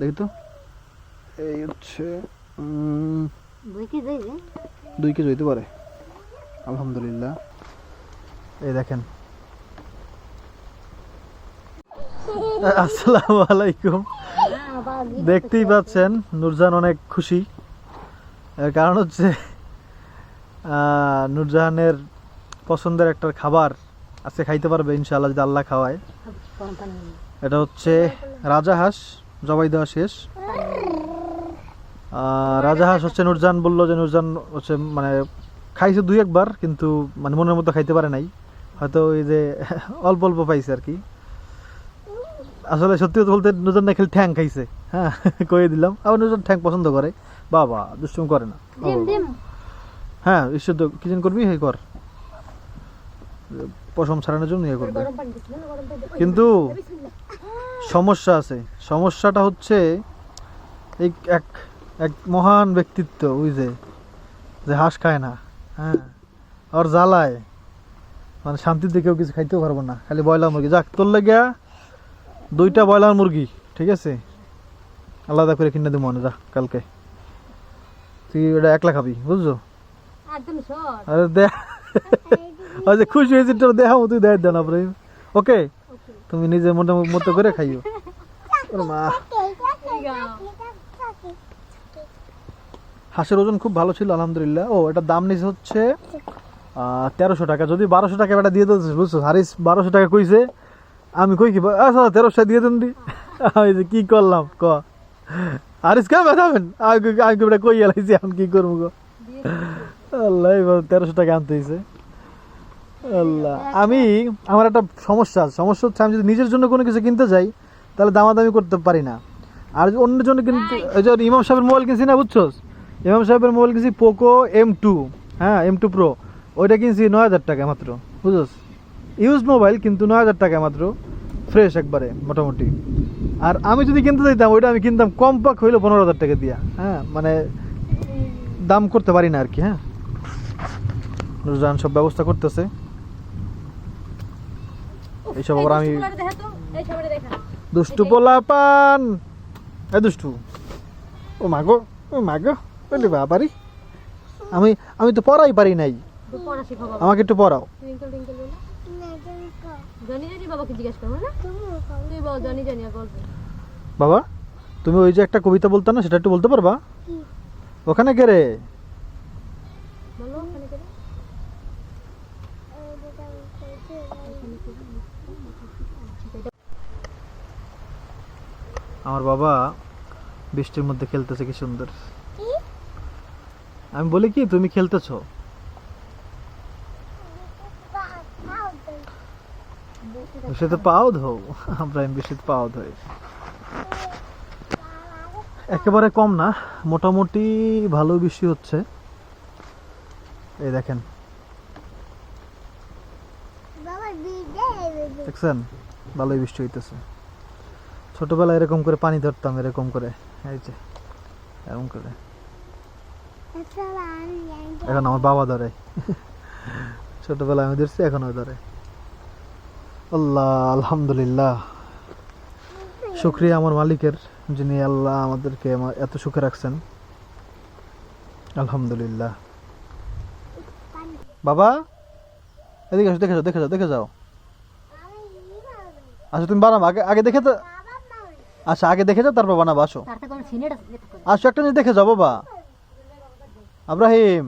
দেখি তো। এই হচ্ছে দুই কেজি হইতে পারে। আলহামদুলিল্লাহ। এই দেখেন। আসসালামু আলাইকুম। দেখতেই পাচ্ছেন নূরজাহান অনেক খুশি। এর কারণ হচ্ছে আহ, নূরজাহানের পছন্দের একটা খাবার আজকে খাইতে পারবে ইনশাআল্লাহ যদি আল্লাহ খাওয়ায়। এটা হচ্ছে রাজা হাঁস। জবাই দেওয়া শেষ। রাজা হাঁস হচ্ছে নুরজান বলল যে নুরজান হচ্ছে মানে খাইছে দুই একবার কিন্তু মানে মনের মতো খাইতে পারে নাই। হয়তো ওই যে অল্প অল্প পাইছে আর কি। আসলে সত্যি কথা বলতে নূরজাহান না খেলে ঠ্যাং খাইছে। হ্যাঁ কয়ে দিলাম। আবার নূরজাহান ঠ্যাং পছন্দ করে। বাবা দুষ্টুম করে না। হ্যাঁ ঈশ্বর তো কিচেন করবি হে কর। পশম ছাড়ানোর জন্য ইয়ে করবে। কিন্তু সমস্যা আছে। সমস্যাটা হচ্ছে এই এক এক মহান ব্যক্তিত্ব ওই যে যে হাঁস খায় না হ্যাঁ আর জ্বালায়। মানে শান্তিতে কেউ কিছু খাইতেও পারব না খালি ব্রয়লার মুরগি। যাক তোর লেগে দুইটা ব্রয়লার মুরগি ঠিক আছে? আলাদা করে কিনে দেবো যা কালকে। তুই ওটা একলা খাবি বুঝছ? আরে দে ওই যে খুশি হয়েছি তোর দেখাও তুই দেয় দেন আপনি ওকে? তুমি নিজে মতো মতো করে খাইও। মা। হাঁসের ওজন খুব ভালো ছিল, আলহামদুলিল্লাহ। ও এটা দাম নিছে হচ্ছে তেরোশো টাকা। যদি বারোশো টাকা এটা দিয়ে দিচ্ছে বুঝছ? হারিস বারোশো টাকা কইছে, আমি কই কি আচ্ছা তেরোশো দিয়ে দেন দি। আমি যে কি করলাম, ক? হারিস কে বেড়াবেন আমি আমি কই এলাইছি এখন কি করব গো? আল্লাহ তেরোশো টাকা আনতে হয়েছে আল্লাহ। আমি আমার একটা সমস্যা আছে। সমস্যা হচ্ছে আমি যদি নিজের জন্য কোনো কিছু কিনতে যাই তাহলে দামাদামি করতে পারি না। আর অন্যের জন্য কিন্তু ওই যে ইমাম সাহেবের মোবাইল কিনছি না বুঝছোস? ইমাম সাহেবের মোবাইল কিনছি পোকো এম টু। হ্যাঁ এম টু প্রো। ওইটা কিনছি নয় হাজার টাকা মাত্র। বুঝছোস? ইউজ মোবাইল কিন্তু নয় হাজার টাকা মাত্র। ফ্রেশ একবারে মোটামুটি। আর আমি যদি কিনতে চাইতাম ওইটা আমি কিনতাম কম পাক হইল পনেরো হাজার টাকা দিয়া। হ্যাঁ মানে দাম করতে পারি না আর কি হ্যাঁ। নুরজাহান সব ব্যবস্থা করতেছে। এইসব আবার আমি দুষ্টু পোলা পান এ দুষ্টু। ও মাগো ও মাগো বলি বাবারি। আমি আমি তো পড়াই পারি নাই। আমাকে একটু পড়াও। বলবে বাবা তুমি ওই যে একটা কবিতা বলতে না সেটা একটু বলতে পারবা? ওখানে কে রে বলো ওখানে করে আমার বাবা বৃষ্টির মধ্যে খেলতেছে কি সুন্দর। আমি বলি কি তুমি খেলতেছো? বৃষ্টিতে পাও ধো আমরা আমি বৃষ্টিতে পাও ধোই। একেবারে কম না মোটামুটি ভালো বৃষ্টি হচ্ছে। এই দেখেন। দেখছেন? ভালোই বৃষ্টি হইতেছে। ছোটবেলায় এরকম করে পানি ধরতাম, এরকম করে। এই যে, এরকম করে। এখন আমার বাবা ধরে। ছোটবেলায় আমি ধরছি এখন ধরে। আল্লাহ, আলহামদুলিল্লাহ। শুক্রিয়া আমার মালিকের, যিনি আল্লাহ আমাদেরকে এত সুখে রাখছেন। আলহামদুলিল্লাহ। বাবা, এদিকে আসো, দেখে যাও দেখে যাও দেখে যাও। আচ্ছা তুমি বানাবো আগে আগে দেখে তো আচ্ছা আগে দেখে যাও তারপর বানাবো আসো। আসো একটা জিনিস দেখে যাও বাবা। আব্রাহিম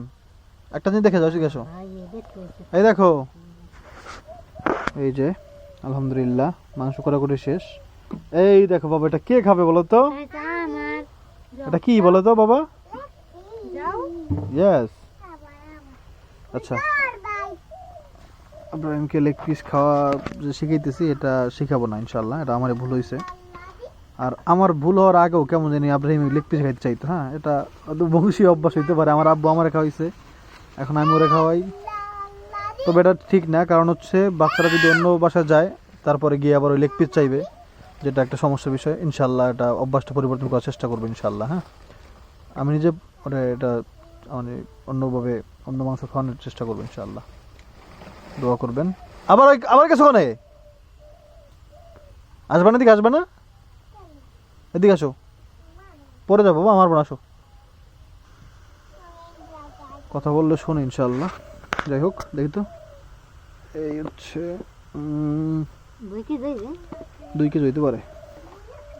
একটা জিনিস দেখে যাও ঠিক আছে দেখতে এই দেখো। এই যে আলহামদুলিল্লাহ মাংস কড়াকড়ি শেষ। এই দেখো বাবা এটা কে খাবে বলো তো? এটা কি বলো তো বাবা? ইয়েস আচ্ছা। ইব্রাহিমকে লেগ পিস খাওয়া যে শিখাইতেছি এটা শিখাবো না ইনশাল্লাহ এটা আমার ভুল হয়েছে আর আমার ভুল হওয়ার আগেও কেমন জানি আব্রাহিম লেগ পিস খাইতে চাইতো হ্যাঁ? এটা বংশীয় অভ্যাস হইতে পারে, আমার আব্বু আমারে খাওয়াইছে, এখন আমি ওরে খাওয়াই। তবে এটা ঠিক না, কারণ হচ্ছে বাচ্চারা যদি অন্য বাসায় যায়, তারপরে গিয়ে আবার ওই লেগ পিস চাইবে, যেটা একটা সমস্যার বিষয়। ইনশাল্লাহ এটা অভ্যাসটা পরিবর্তন করার চেষ্টা করব, ইনশাল্লাহ হ্যাঁ? আমি নিজে ওটা এটা মানে অন্যভাবে অন্য মাংস খাওয়ানোর চেষ্টা করব, ইনশাল্লাহ। দোয়া করবেন। আবার আবার গেছো ওখানে? আসবে না দিকে আসবে না? এদিকে আসো। পরে যাব বাবা আমার বোন আসো। কথা বললে শোনো ইনশাল্লাহ যাই হোক দেখি তো। এই হচ্ছে দুই কেজি হইতে পারে।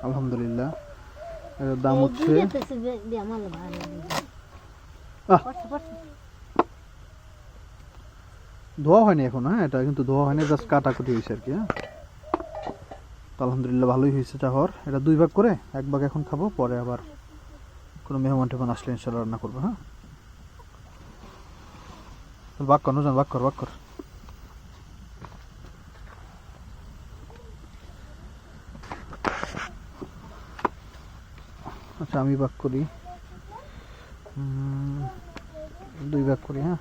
আলহামদুলিল্লাহ। এটার দাম হচ্ছে ধোয়া হয়নি এখন হ্যাঁ? এটা কিন্তু ধোয়া হয়নি জাস্ট কাটাকুটি হয়েছে আর কি হ্যাঁ? তো আলহামদুলিল্লাহ ভালোই হয়েছে এটা চাহর এটা দুই ভাগ করে এক ভাগ এখন খাব, পরে আবার কোনো মেহমান টেহমান আসলে ইনশাল্লাহ রান্না করব হ্যাঁ? ভাগ কর নুজান ভাগ কর ভাগ কর। আচ্ছা আমি ভাগ করি। দুই ভাগ করি হ্যাঁ?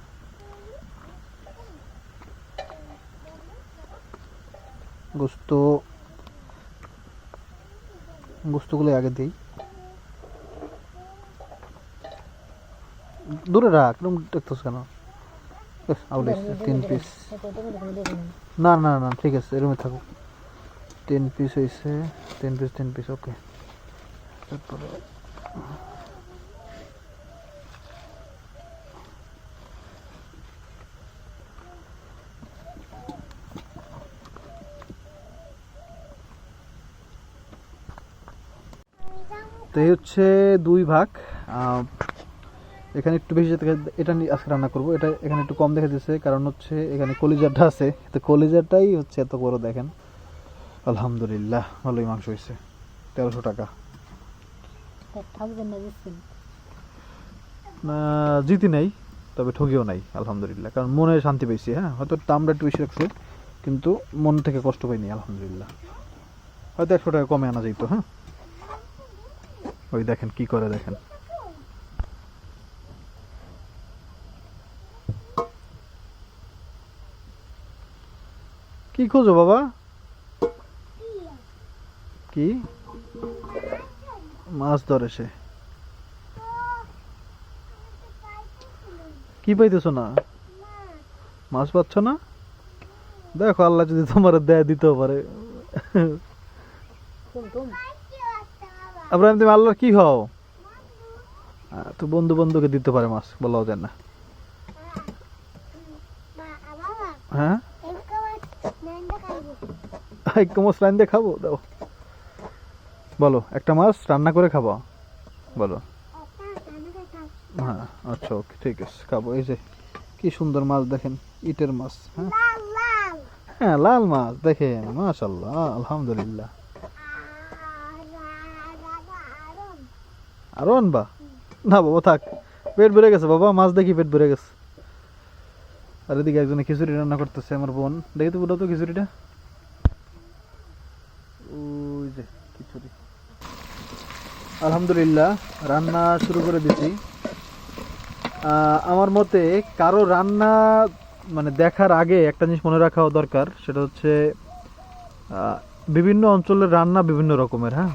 গোস্ত গোস্তগুলো আগে দিই। দূরে রাখ এরকম দেখতেছ কেন? আউট তিন পিস না না না ঠিক আছে এরমই থাকুক। তিন পিস হয়েছে তিন পিস তিন পিস ওকে তারপরে তো এই হচ্ছে দুই ভাগ। এখানে একটু বেশি এটা আজকে রান্না করব। এটা এখানে একটু কম দেখা দিচ্ছে কারণ হচ্ছে এখানে কলিজারটা আছে। তো কলিজারটাই হচ্ছে এত বড়, দেখেন। আলহামদুলিল্লাহ, ভালোই মাংস হয়েছে। তেরোশো টাকা। জিতি নাই, তবে ঠকিও নাই, আলহামদুলিল্লাহ। কারণ মনে শান্তি পেয়েছি হ্যাঁ? হয়তো দামটা একটু বেশি রাখছে, কিন্তু মন থেকে কষ্ট পাইনি, আলহামদুলিল্লাহ। হয়তো একশো টাকা কমে আনা যেত হ্যাঁ? ওই দেখেন, কি করে দেখেন? কি খোঁজো বাবা? কি? মাছ ধরে সে। কি পাইতেছো না? মাছ পাচ্ছ না? দেখো, আল্লাহ যদি তোমার দেয়, দিতেও পারে। আব্রাহিম তুমি আল্লাহর কি হও? তো বন্ধু বন্ধুকে দিতে পারে মাছ বলাও যায় না। হ্যাঁ? এক মাছ লাইন দিয়ে খাব দাও। বলো একটা মাছ রান্না করে খাব? বলো। হ্যাঁ আচ্ছা ওকে ঠিক আছে খাব। এই যে কি সুন্দর মাছ দেখেন ইটের মাছ হ্যাঁ? হ্যাঁ লাল মাছ দেখেন মাশাল্লাহ আলহামদুলিল্লাহ। আরও আনবা না বাবা, থাক। পেট ভরে গেছে বাবা, মাছ দেখি পেট ভরে গেছে। আর এদিকে একজনে খিচুড়ি রান্না করতেছে, আমার বোন। দেখি তো বলো তো খিচুড়িটা। ওই যে খিচুড়ি। আলহামদুলিল্লাহ, রান্না শুরু করে দিছি। আমার মতে কারও রান্না মানে দেখার আগে একটা জিনিস মনে রাখা দরকার, সেটা হচ্ছে বিভিন্ন অঞ্চলের রান্না বিভিন্ন রকমের হ্যাঁ?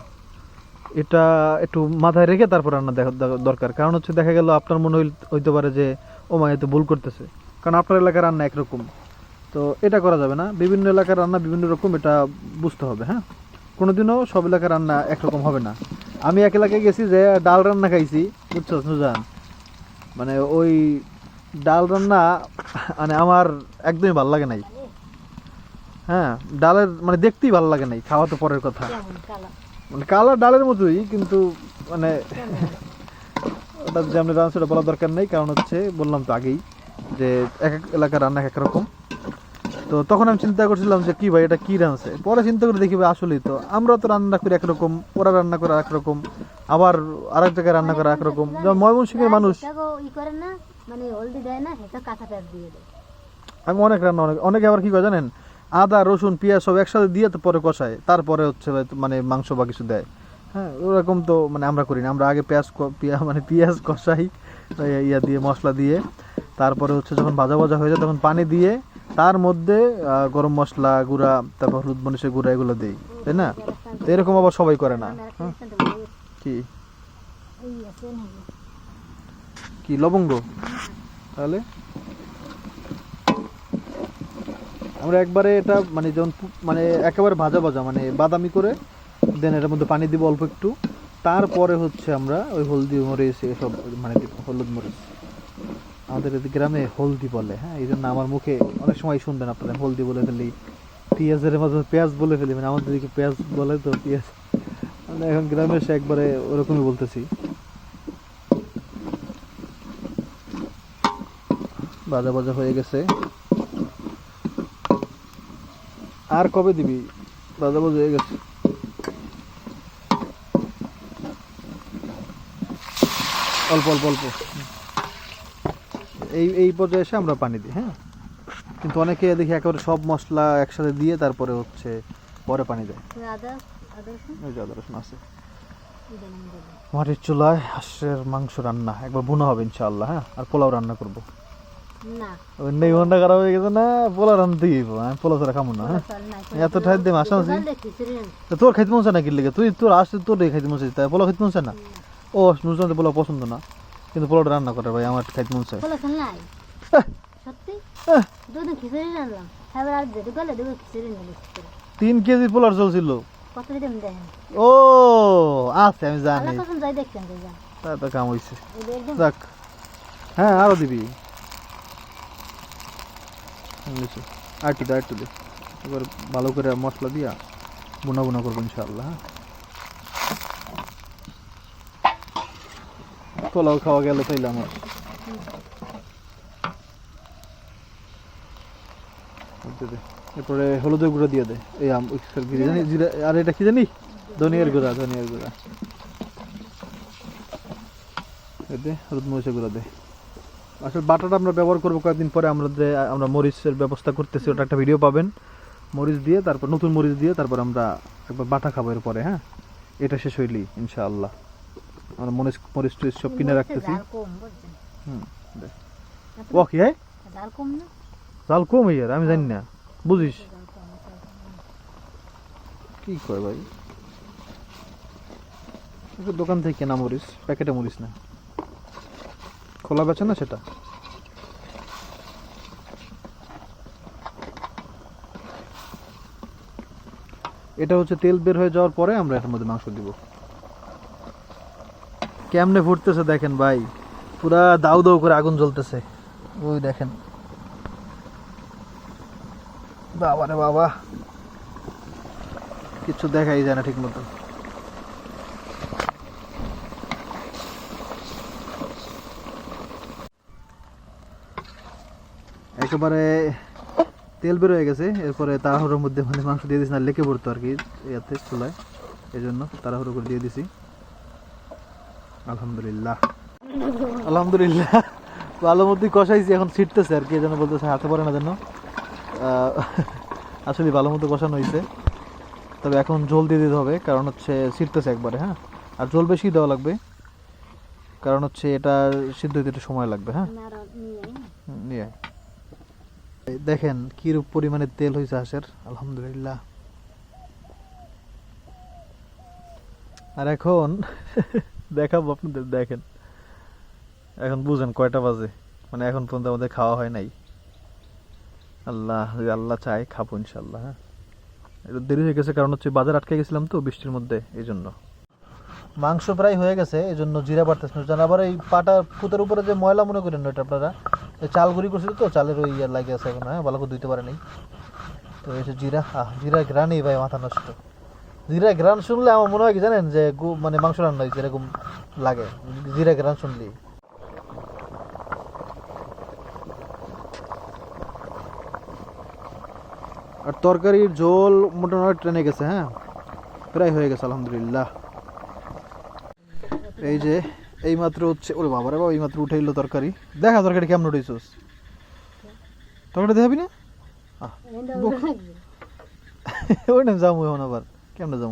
এটা একটু মাথায় রেখে তারপর রান্না দেখা দরকার। কারণ হচ্ছে দেখা গেল আপনার মনে হইতে পারে যে, ও মা এত ভুল করতেছে। কারণ আপনার এলাকার রান্না একরকম। তো এটা করা যাবে না। বিভিন্ন এলাকার রান্না বিভিন্ন রকম, এটা বুঝতে হবে হ্যাঁ? কোনোদিনও সব এলাকার রান্না একরকম হবে না। আমি এক এলাকায় গেছি যে ডাল রান্না খাইছি বুঝছ নুজান? মানে ওই ডাল রান্না মানে আমার একদমই ভালো লাগে নাই। হ্যাঁ ডালের মানে দেখতেই ভালো লাগে নাই, খাওয়া তো পরের কথা। মানে কালার ডালের মতোই কিন্তু মানে ওটা যে আপনি রান্না সেটা বলার দরকার নেই কারণ হচ্ছে বললাম তো আগেই যে এক এক এলাকার রান্না এক এক রকম। তো তখন আমি চিন্তা করছিলাম যে কি ভাই এটা কি রান্নাছে পরে চিন্তা করে দেখি ভাই আসলেই তো। আমরা তো রান্না করি একরকম ওরা রান্না করে একরকম আবার আরেক জায়গায় রান্না করে একরকম যেমন ময়মনসিংহের মানুষ মানে আমি অনেক রান্না অনেক অনেকে আবার কি করে জানেন? আদা, রসুন, পেঁয়াজ সব একসাথে দিয়ে তো পরে কষায়। তারপরে হচ্ছে মানে মাংস বা কিছু দেয়। হ্যাঁ ওরকম তো মানে আমরা করি না। আমরা আগে পেঁয়াজ ক- পেঁয়া- মানে পেঁয়াজ কষাই ইয়া দিয়ে, মশলা দিয়ে। তারপরে হচ্ছে যখন ভাজা ভাজা হয়ে যায় তখন পানি দিয়ে তার মধ্যে গরম মশলা গুঁড়া, তারপর হলুদ মরিচের গুঁড়া এগুলো দিই, তাই না? তো এরকম আবার সবাই করে না। হ্যাঁ? কি? কি, লবঙ্গ? তাহলে? আমরা একবারে এটা মানে যেমন মানে একেবারে ভাজা ভাজা মানে বাদামি করে, দেন এটার মধ্যে পানি দিব অল্প একটু। তারপরে হচ্ছে আমরা ওই হলদি মরিচ, এসব মানে হলুদ মরিচ। আমাদের গ্রামে হলদি বলে হ্যাঁ? এই জন্য আমার মুখে অনেক সময় শুনবেন আপনারা, হলদি বলে ফেলি, পেঁয়াজের মাঝে পেঁয়াজ বলে ফেলি মানে আমাদের দিকে পেঁয়াজ বলে তো পেঁয়াজ। মানে এখন গ্রামে এসে একবারে ওরকমই বলতেছি। বাজা বাজা হয়ে গেছে। আর কবে দিবি? দাদা হয়ে গেছে। অল্প অল্প অল্প। এই এই পর্যায়ে এসে আমরা পানি দিই হ্যাঁ? কিন্তু অনেকে দেখি একেবারে সব মশলা একসাথে দিয়ে তারপরে হচ্ছে পরে পানি দেয়। ওই যে আদা রসুন আছে। মাটির চুলায় হাঁসের মাংস রান্না একবার বোনা হবে ইনশাআল্লাহ হ্যাঁ? আর পোলাও রান্না করব। মনটা খারাপ হয়ে গেছে না পোলাও রান্না দিয়ে আমি পোলাও ছাড়া খাব না হ্যাঁ? এত ঠাই দিয়ে তো তোর খাইতে মন না কি লেগে? তুই তোর আসতে তোর খাইতে মন তাই পোলাও খাইতে মন চায় না? ও পোলাও পছন্দ না কিন্তু পোলাওটা রান্না করে ভাই আমার খাইতে মন নাই? হ্যাঁ। হ্যাঁ। তিন কেজি পোলার চলছিল ও আছে আমি জানি। তা তো কাম হয়েছে যাক। হ্যাঁ আরও দিবি। নিচে আর একটু দে আর একটু দে এবার ভালো করে মশলা দিয়া বুনা বুনা করব ইনশাআল্লাহ হ্যাঁ? পোলাও খাওয়া গেল তাইলে আমার। এরপরে হলুদের গুঁড়ো দিয়ে দে, এই আম জানি জিরা আর এটা কি জানি? ধনিয়ার গুঁড়া ধনিয়ার গুঁড়া। দে, হলুদ মরিচের গুঁড়া দে। আসলে বাটাটা আমরা ব্যবহার করব কয়েকদিন পরে আমরা যে আমরা মরিচের ব্যবস্থা করতেছি ওটা একটা ভিডিও পাবেন। মরিচ দিয়ে তারপর নতুন মরিচ দিয়ে তারপর আমরা একবার বাটা খাব এরপরে হ্যাঁ? এটা শেষ হইলি ইনশাআল্লাহ। আমরা মরিচ মরিচ টরিচ সব কিনে রাখতেছি। হুম ও কি হ্যাঁ? জাল কম ইয়ার আমি জানি না বুঝিস। কি কয় ভাই? দোকান থেকে কেনা মরিচ প্যাকেটে মরিচ না। খোলা বেচে না সেটা? এটা হচ্ছে তেল বের হয়ে যাওয়ার পরে আমরা এটার মধ্যে মাংস দিব। কেমনে ফুটতেছে দেখেন ভাই, পুরা দাউ দাউ করে আগুন জ্বলতেছে। ওই দেখেন। বাবা রে বাবা। কিছু দেখাই যায় না ঠিক মতো একেবারে তেল বের হয়ে গেছে। এরপরে তাড়াহুড়োর মধ্যে মানে মাংস দিয়ে দিছি না লেকে পড়তো আর কি ইয়াতে চুলায়। এই জন্য তাড়াহুড়ো করে দিয়ে দিছি। আলহামদুলিল্লাহ। আলহামদুলিল্লাহ। ভালো মতোই কষাইছি এখন ছিটতেছে আর কি এই জন্য বলতেছে হাতে পড়ে না যেন। আহ, আসলে ভালো মতো কষানো হয়েছে তবে এখন জল দিয়ে দিতে হবে কারণ হচ্ছে ছিটতেছে একবারে হ্যাঁ? আর জল বেশি দেওয়া লাগবে কারণ হচ্ছে এটা সিদ্ধ হতে একটু সময় লাগবে হ্যাঁ? নিয়ে আই না। হুম, নিয়ে আয়। এই দেখেন কিরূপ পরিমাণে তেল হয়েছে হাঁসের, আলহামদুলিল্লাহ। আর এখন দেখাবো আপনাদের, দেখেন। এখন বুঝেন কয়টা বাজে মানে এখন পর্যন্ত আমাদের খাওয়া হয় নাই। আল্লাহ আল্লাহ চাই খাব ইনশাল্লাহ হ্যাঁ। একটু দেরি হয়ে গেছে, কারণ হচ্ছে বাজার আটকে গেছিলাম তো বৃষ্টির মধ্যে, এই জন্য। মাংস প্রায় হয়ে গেছে, এই জন্য জিরা বাড়তেছে আবার এই পাটা ফুতের উপরে যে ময়লা মনে করেন এটা আপনারা চাল গুঁড়ি করছিল তো, চালের ওই ইয়ে লাগে আছে এখন হ্যাঁ করে ধুইতে পারে নাই। তো যে জিরা, আহ জিরা গ্রানই ভাই মাথা নষ্ট। জিরা গ্রান শুনলে আমার মনে হয় কি জানেন, যে মানে মাংস রান্না হয়েছে এরকম লাগে। জিরা গ্রান শুনলি। আর তরকারির ঝোল মোটামুটি ট্রেনে গেছে হ্যাঁ? প্রায় হয়ে গেছে, আলহামদুলিল্লাহ। এই যে এই মাত্র হচ্ছে ওরে বাবারে বাবা এই মাত্র উঠাইলো তরকারি। দেখা তরকারি কেমন উঠেছিস? তরকারি দেখাবি না। ওই না যাব এখন আবার। কেমনে যাব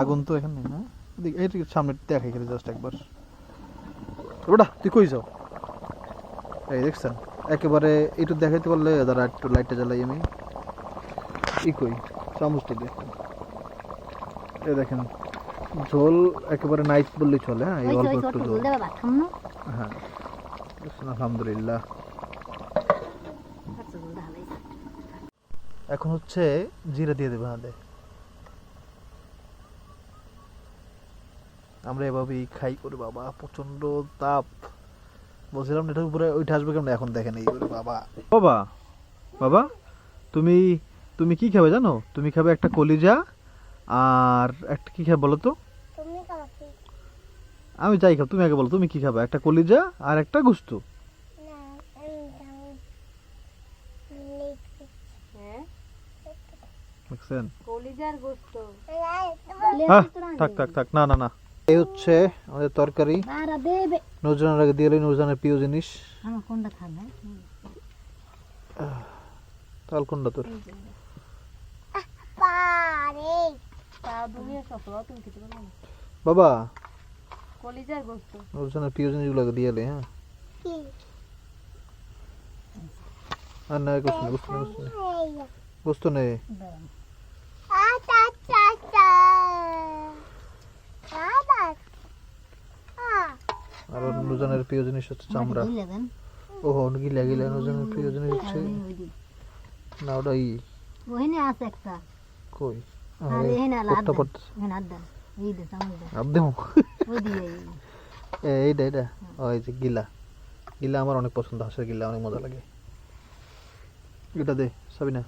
আগুন তো এখানে না? এদিকে এই সামনে দেখাই খেলে জাস্ট একবার। ওটা তুই কই যাও? এই দেখছেন একেবারে একটু দেখাইতে পারলে দাঁড়া একটু লাইটটা জ্বালাই আমি। ই কই? চামচটা দেখ এই দেখেন। ঝোল একেবারে নাইস বললেই চলে হ্যাঁ এই অল্প একটু ঝোল। হ্যাঁ। আলহামদুলিল্লাহ। আচ্ছা। এখন হচ্ছে জিরা দিয়ে দেবে হাতে। আমরা এভাবেই খাই করে বাবা প্রচণ্ড তাপ। বলছিলাম এটার উপরে ওইটা আসবে কেমন? এখন দেখেন এই বাবা। বাবা বাবা তুমি তুমি কি খাবে জানো? তুমি খাবে একটা কলিজা আর একটা কি খাবে বলো তো? আমি যাই খাব তুমি আগে বলো তুমি কি খাবে? একটা কলিজা আর একটা গুস্তু হ্যাঁ? দেখছেন? হ্যাঁ থাক থাক থাক না না না। এই হচ্ছে আমাদের তরকারি। নজরানের আগে দিয়ে নজরানের প্রিয় জিনিস। আমার কোনটা খাবে? তাল কোনটা তোর পারে তা দুনিয়া সফল তুমি খেতে পারবে না বাবা। কলিজার গোস্ত নজরানের প্রিয় জিনিসগুলো দিয়ে হ্যাঁ? আর না গোস্ত নেই গোস্ত নেই গোস্ত নেই। এই গোস্ত নেই দাদা আ। আর ওর প্রিয় জিনিস হচ্ছে চামড়া। ওহো গিলা গিলা নজরানের প্রিয় জিনিস হচ্ছে না ওটা ই। ওখানে আছে একটা। কই? এইটা এইটা। ওই যে গিলা। গিলা আমার অনেক পছন্দ হাঁসের গিলা অনেক মজা লাগে। এটা দে সাবিনা।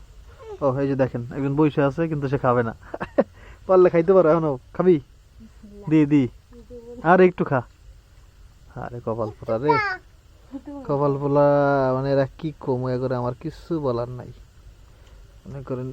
ও এই যে দেখেন একজন বসে আছে কিন্তু সে খাবে না। পারলে খাইতে পারো এখনও। খাবি? দি দি। আর একটু খা। আরে কপাল পোড়া রে। কপাল পোলা মানে এরা কি কম করে আমার কিছু বলার নাই। মনে করেন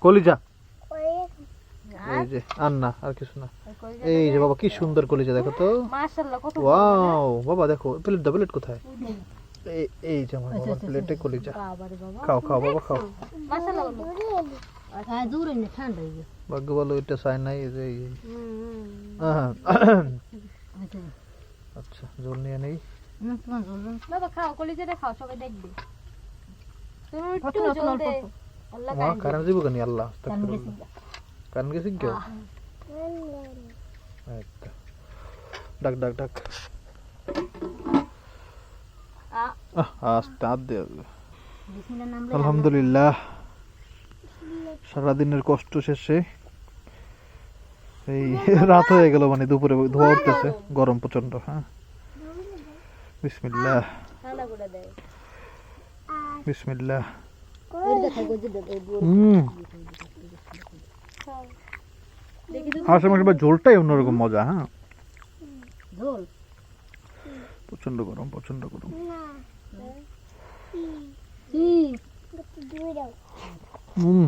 কলিজা। এই যে আর না আর কিছু না। এই যে বাবা কি সুন্দর কলিজা দেখো তো। ওয়াও বাবা দেখো প্লেট দাও প্লেট কোথায়? এই এই যে আমার বাবার প্লেটে কলিজা। বাবা রে বাবা। খাও খাও বাবা খাও। মাশাআল্লাহ বলো দূরে। এলি হ্যাঁ হয়ে ভাগ্য ভালো এটা চাই নাই এই যে এই- আচ্ছা। আচ্ছা জল নিয়ে নেই। বাবা খাও কলিজাটা খাও সবাই দেখবে। দিব কেন আল্লাহ কেউ ডাক ডাক ডাক আস্তে হাত আলহামদুলিল্লাহ সারাদিনের কষ্ট শেষে এই রাত হয়ে গেল মানে দুপুরে ধোয়া উঠতেছে গরম প্রচণ্ড হ্যাঁ বিসমিল্লাহ বিসমিল্লাহ। ওই দেখা গজে দে এই বুড়ো হুম। দেখি তো হাঁসের মাংস বা ঝোলটাই অন্যরকম মজা হ্যাঁ? প্রচণ্ড গরম প্রচণ্ড গরম। হুম।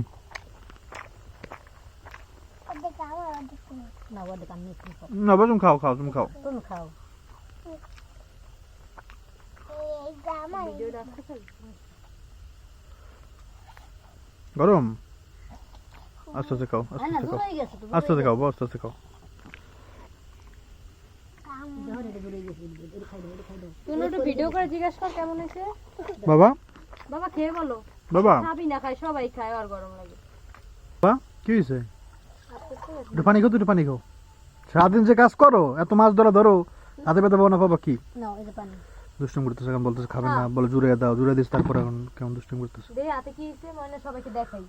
তুমি খাও। না বা তুমি খাও খাও তুমি খাও। তুমি খাও এই জামা ভিডিওটা আসতে খাই গরম? আস্তে আস্তে খাও আস্তে আস্তে খাও। আস্তে আস্তে খাও বাবা, আস্তে আস্তে খাও। ভিডিও করে জিজ্ঞেস কর কেমন হয়েছে? বাবা? বাবা খেয়ে বলো। বাবা? খাবি না খাই সবাই খায় আর গরম লাগে। বাবা কি হয়েছে? একটু পানি খাও তো একটু পানি খাও। সারাদিন যে কাজ করো এত মাছ ধরা ধরো হাতে পেতে পাবো না পাবা কি? না এই পানি। দুষ্টুম করতেছে এখন বলতেছে খাবেন না বলে জুড়ে দাও জুড়ে দিস তারপর এখন কেমন দুষ্টুম করতেছে। দে হাতে কি হয়েছে মানে সবাইকে দেখাই।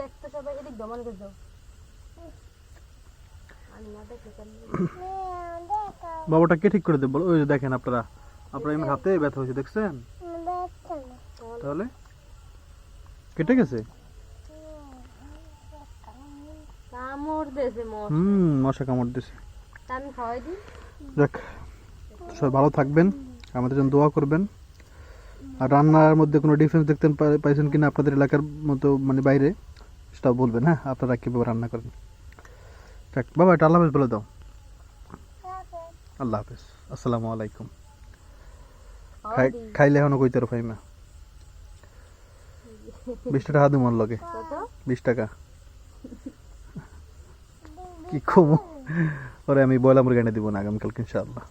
দেখতো সবাই এদিক দমন করে দাও দেখা বাবাটা কে ঠিক করে দেবে? বলো ওই যে দেখেন আপনারা। আপনার এমনি হাতে ব্যথা হয়েছে দেখছেন? দেখা তাহলে? কেটে গেছে? কামড় দেছে মোর হুম মশা কামড় দিছে। আমি খাওয়াই দিই। যাক সবাই ভালো থাকবেন আমাদের জন্য দোয়া করবেন। আর রান্নার মধ্যে কোনো ডিফারেন্স দেখতে পাইছেন কিনা আপনাদের এলাকার মতো মানে বাইরে সেটাও বলবেন হ্যাঁ? আপনারা কীভাবে রান্না করেন। বাবা এটা আল্লাহ হাফেজ বলে দাও। আল্লাহ হাফেজ। আসসালামু আলাইকুম। খাইলে এখনও কইতে পারো ফাইমা বিশ টাকা মন লগে। বিশ টাকা। কি কমো? ওরে আমি বয়লা মুরগি এনে দিব না আগামীকালকে ইনশাআল্লাহ।